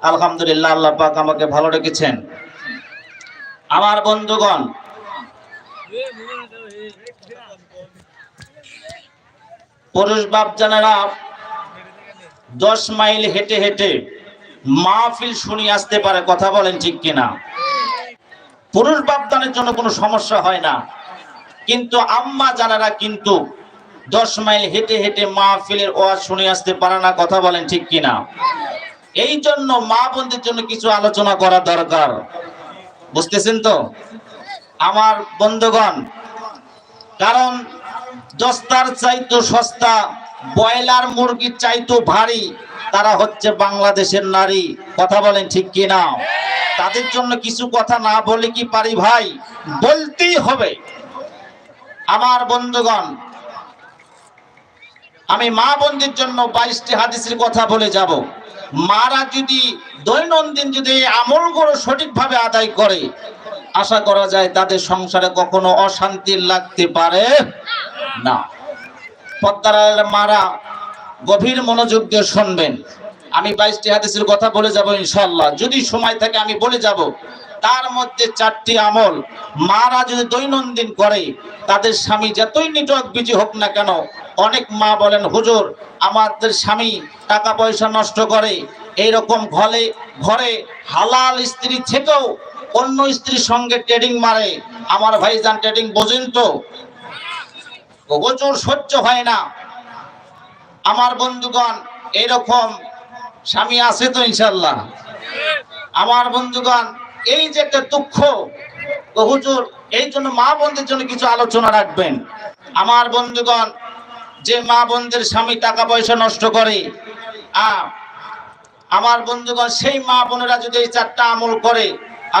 আলহামদুলিল্লাহ, আল্লাহ পাক আমাকে ভালো রেখেছেন আমার বন্ধুগণ, পুরুষ বাপ জানারা দশ মাইল হেঁটে হেঁটে মাহফিল শুনি আসতে পারে, কথা বলেন ঠিক কিনা? পুরুষ বাপদানের জন্য কোনো সমস্যা হয় না। কিন্তু আম্মা জানারা কিন্তু দশ মাইল হেঁটে হেঁটে মাহফিলের ওয়াজ শুনে আসতে পারে না, কথা বলেন ঠিক কিনা? এই জন্য মা বোনদের জন্য কিছু আলোচনা করা দরকার। বুঝতেছেন তো? আমার বন্ধুগণ, কারণ দস্তার চাইতো সস্তা, ব্রয়লার মুরগির চাইতো ভারী, তারা হচ্ছে বাংলাদেশের নারী। কথা বলেন ঠিক কি না তাদের জন্য কিছু কথা না বলে কি পারি ভাই? বলতেই হবে। আমার বন্ধুগণ, আমি মা বোনদের জন্য বাইশটি হাদিসের কথা বলে যাব। মারা যদি দৈনন্দিন যদি আমলগুলো সঠিকভাবে আদায় করে, আশা করা যায় তাদের সংসারে কখনো অশান্তি লাগতে পারে না। পদ্মার মারা গভীর মনোযোগ দিয়ে শুনবেন। আমি বাইশটি হাদিসের কথা বলে যাব ইনশাল্লাহ যদি সময় থাকে আমি বলে যাব। তার মধ্যে চারটি আমল। মারা যদি দৈনন্দিন করে, তাদের স্বামী যতই নেটওয়ার্ক বিজি হোক না কেন অনেক মা বলেন, হুজুর, আমাদের স্বামী টাকা পয়সা নষ্ট করে, এইরকম ঘরে ঘরে হালাল স্ত্রী থেকেও অন্য স্ত্রীর সঙ্গে ট্রেডিং মারে। আমার ভাইজান ট্রেডিং বোঝেন তো? প্রচুর সহ্য হয় না। আমার বন্ধুগণ, এরকম স্বামী আছে তো ইনশাল্লাহ আমার বন্ধুগণ, এই যে একটা দুঃখ হুজুর, এই জন্য মা বোনদের জন্য কিছু আলোচনা রাখবেন। আমার বন্ধুগণ যে মা বোনদের স্বামী টাকা পয়সা নষ্ট করে আমার বন্ধুগণ, সেই মা বোনেরা যদি এই চারটা আমল করে,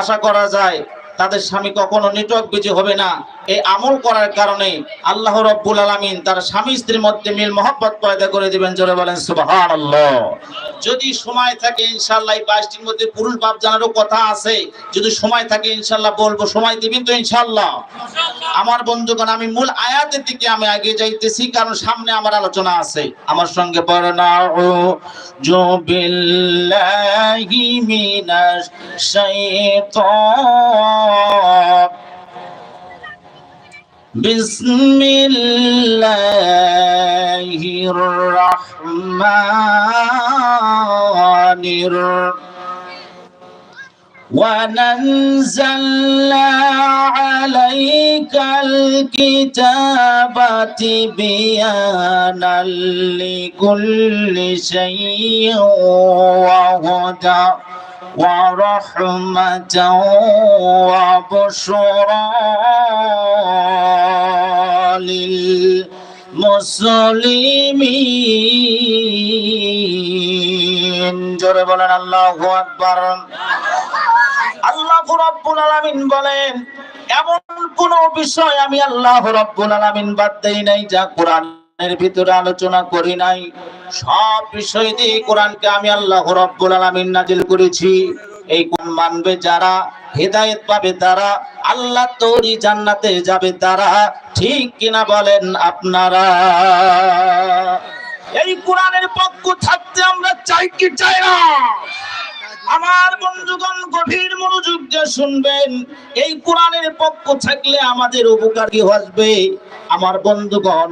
আশা করা যায় তাদের স্বামী কখনো নিটক বিজি হবে না। এই আমল করার কারণে আল্লাহ রব্বুল আলামিন তার স্বামী স্ত্রীর মধ্যে মিল মহব্বত পয়দা করে দিবেন, জোরে বলেন, সুবহানাল্লাহ। যদি সময় থাকে ইনশাল্লাহ এই বাইশটির মধ্যে পুরুষ বাপ জানারও কথা আছে। যদি সময় থাকে ইনশাল্লাহ বলব, সময় দিবেন তো ইনশাল্লাহ আমার বন্ধুগণ, আমি মূল আয়াতের দিকে আমি আগে যাইতেছি, কারণ সামনে আমার আলোচনা আছে। আমার সঙ্গে শাইতান। بسم الله الرحمن الرحيم. عليك الكتاب بيانا لكل شيء وهدى. ورحمة وبشرى للمسلمين জোরে বলেন আল্লাহু আকবার আল্লাহ রব্বুল আলামিন বলেন এমন কোন বিষয় আমি আল্লাহ রব্বুল আলামিন বাদ দেই নাই যা কোরআনের ভিতরে আলোচনা করি নাই। সব বিষয় দিয়ে কোরআনকে আমি আল্লাহ রব্বুল নাজিল করেছি। এই কোন মানবে যারা পাবে তারা, আল্লাহ তৈরি জান্নাতে যাবে তারা, ঠিক কিনা বলেন আপনারা? এই কোরআনের পক্ষ থাকতে আমরা চাই কি চাই না? আমার বন্ধুগণ গভীর মনোযোগ দিয়ে শুনবেন, এই কোরআনের পক্ষ থাকলে আমাদের উপকার আসবে? আমার বন্ধুগণ